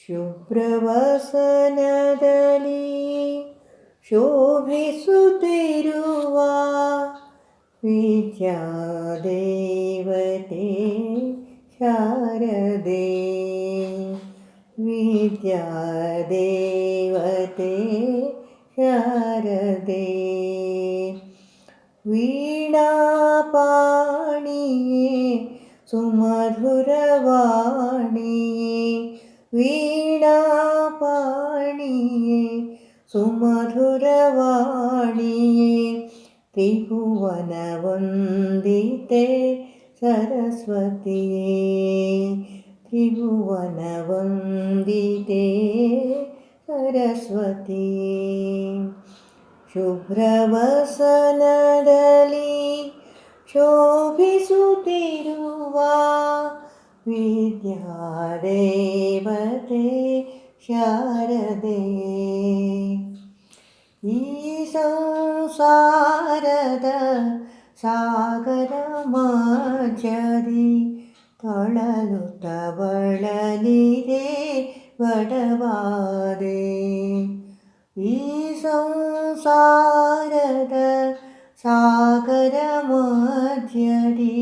ಶುಭ್ರವಸನದಲ್ಲಿ ಶೋಭಿಸುತ್ತಿರುವ ವಿದ್ಯಾದೇವತೆ ಶಾರದೆ ವಿದ್ಯಾದೇವತೆ ಶಾರದೆ ವೀಣಾಪಾಣಿಯೇ ಸುಮಧುರವಾಣಿಯೇ ವೀಣಾಪಾಣಿಯೇ ಸುಮಧುರವಾಣಿಯೇ ತ್ರಿಭುವನ ವಂದಿತೆ ಸರಸ್ವತಿಯೇ ತ್ರಿಭುವನ ವಂದಿತೆ ಸರಸ್ವತಿಯೇ. ಶುಭ್ರವಸನದಲ್ಲಿ ಶೋಭಿಸುತ್ತಿರುವ ವಿದ್ಯಾದೇವತೆ ಶಾರದೆ ಈ ಸಂಸಾರದ ಸಾಗರ ಮಧ್ಯದಿ ತೊಳಲುತ್ತ ಬಳಲಿದೆ ಬಡವಾದೆ ಈ ಸಂಸಾರದ ಸಾಗರ ಮಧ್ಯದಿ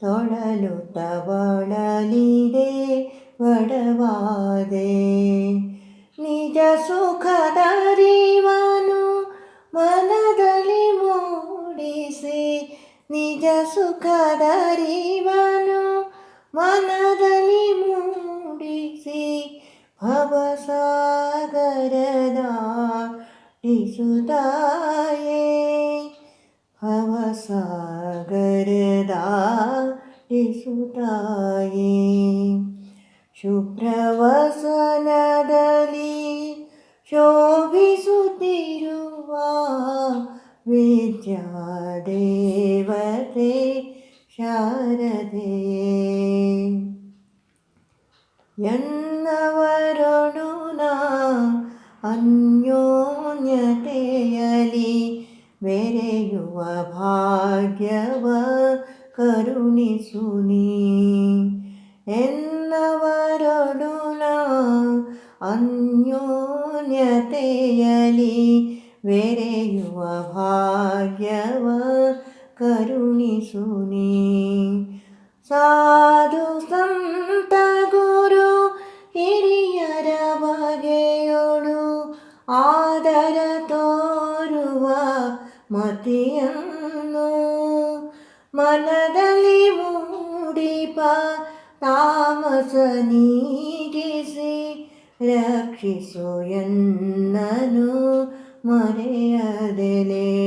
ತೊಳಲುತ್ತ ಬಳಲಿದೆ ಬಡವಾದೆ ನಿಜ ಸುಖದರಿವನು ಮನದಲ್ಲಿ ಮೂಡಿಸಿ ಭವಸಾಗರದ ಟಿಸುತ್ತಾಯೇ ಭವಸಾಗರದ ಟಿಸುತ್ತಾಯೇ ಶುಭ್ರವಸನದಲ್ಲಿ ಶೋಭಿಸುತ್ತಿರುವ ವಿದ್ಯಾದೇವತೆ ಶಾರದೆ ಎನ್ನವರೊಡು ನಾ ಅನ್ಯೋನ್ಯತೆಯಲಿ ಬೆರೆಯುವ ಭಾಗ್ಯವ ಕರುಣಿಸು ನೀ ಎನ್ನವರೊಡು ನಾ ಅನ್ಯೋನ್ಯತೆಯಲಿ ಬೆರೆಯುವ ಭಾಗ್ಯವ ಕರುಣಿಸುನಿ ಸಾಧು ಸಂತ ಗುರು ಹಿರಿಯರ ಬಗೆಯೋಳು ಆದರ ತೋರುವ ಮತಿಯನ್ನು ಮನದಲ್ಲಿ ಮೂಡಿಪ ತಾಮಸ ನೀಗಿಸಿ ರಕ್ಷಿಸು ಎನ್ನನು ಮರೆಯದೆಲೆ.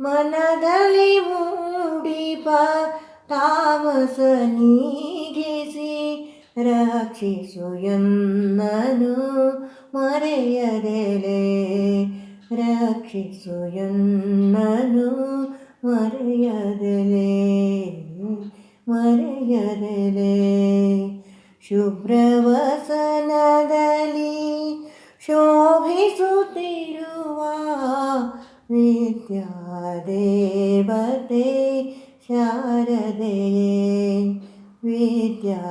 ಮನದಲ್ಲಿ ಮೂಡಿಪ ತಾಮಸ ನೀಗಿಸಿ ರಕ್ಷಿಸು ಎನ್ನನು ಮರೆಯದೆಲೆ. ರಕ್ಷಿಸು ಎನ್ನನು ಮರೆಯದೆಲೆ. ಮರೆಯದೆಲೆ. ಶುಭ್ರವಸನದಲ್ಲಿ ಶೋಭಿಸುತ್ತಿರುವ विद्यादेवते शारदे विद्यादेवते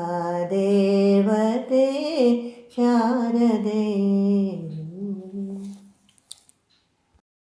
शारदे।